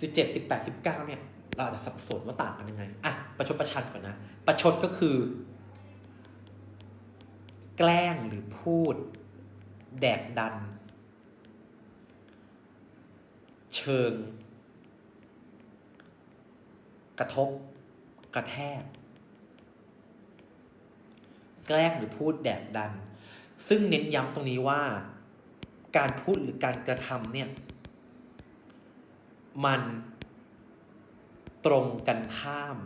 สิบเจ็ดสิบแปดสิบเก้าเนี่ยเราอาจจะสับสนว่าต่างกันยังไงอะประชดประชันก่อนนะประชดก็คือ แกล้งหรือพูด แดกดัน เชิง กระทบ กระแทก แกล้งหรือพูดแดกดัน ซึ่งเน้นย้ำตรงนี้ว่า การพูดหรือการกระทำเนี่ย มันตรงกันข้าม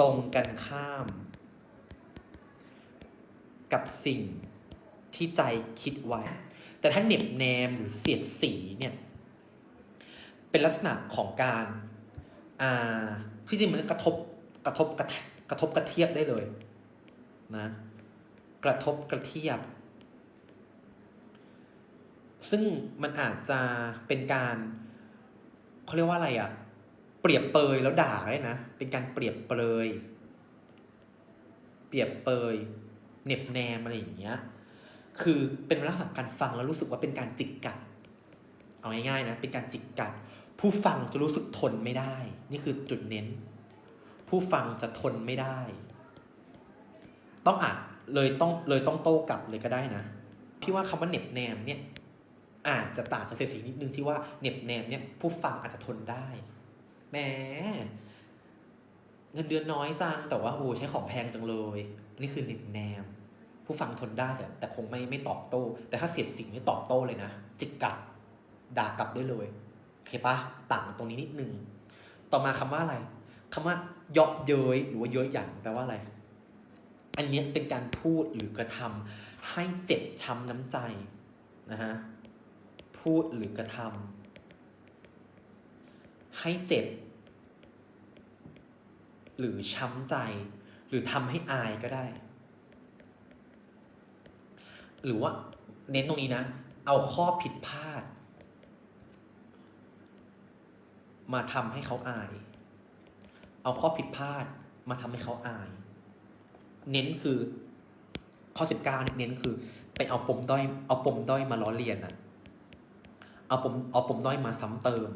ตรงกันข้าม กับสิ่งที่ใจคิดไว้ แต่ถ้าเหน็บแนมหรือเสียดสีเนี่ย เป็นลักษณะของการอ่าที่จริงมันกระทบกระทบกระทกกระทบกระเทียบได้เลยนะ กระทบกระเทียบ ซึ่งมันอาจจะเป็นการเขาเรียกว่าอะไรอะ่ะเปรียบเปยแล้วด่าได้นะ เป็นการเปรียบเปยเปรียบเปยเหน็บแนมอะไรอย่างเงี้ย คือเป็นลักษณะการฟังแล้วรู้สึกว่าเป็นการจิกกัด เอาง่ายๆนะ เป็นการจิกกัด ผู้ฟังจะรู้สึกทนไม่ได้ นี่คือจุดเน้น ผู้ฟังจะทนไม่ได้ ต้องอาจเลยต้องเลยต้องโต้กลับเลยก็ได้นะ พี่ว่าคำว่าเหน็บแนมเนี่ย อาจจะต่างจากเสียสีนิดนึงที่ว่าเหน็บแนมเนี่ยผู้ฟังอาจจะทนได้แหมเงินเดือนน้อยจังแต่ว่าโอ้ใช้ของแพงจังเลยนี่คือเหน็บแนม ผู้ฟังทนได้แต่แต่คงไม่ไม่ตอบโต้ แต่ถ้าเสียดสีนี่ตอบโต้เลยนะจิกกลับด่ากลับได้เลยโอเคปะต่างตรงนี้นิดนึงต่อมาคำว่าอะไรคำว่าเยาะเย้ยหรือว่าเย้ยหยันแปลว่าอะไร อันนี้เป็นการพูดหรือกระทำให้เจ็บช้ำน้ำใจนะฮะ พูดหรือกระทำให้เจ็บ หรือช้ำใจ หรือทำให้อายก็ได้ หรือว่าเน้นตรงนี้นะ เอาข้อผิดพลาด มาทำให้เขาอาย เอาข้อผิดพลาดมาทำให้เขาอาย เน้นคือข้อสิบเก้าเน้นคือ ไปเอาปมด้อยเอาปมด้อยมาล้อเลียนอะ เอาปมเอาปมด้อยมาซ้ำเติม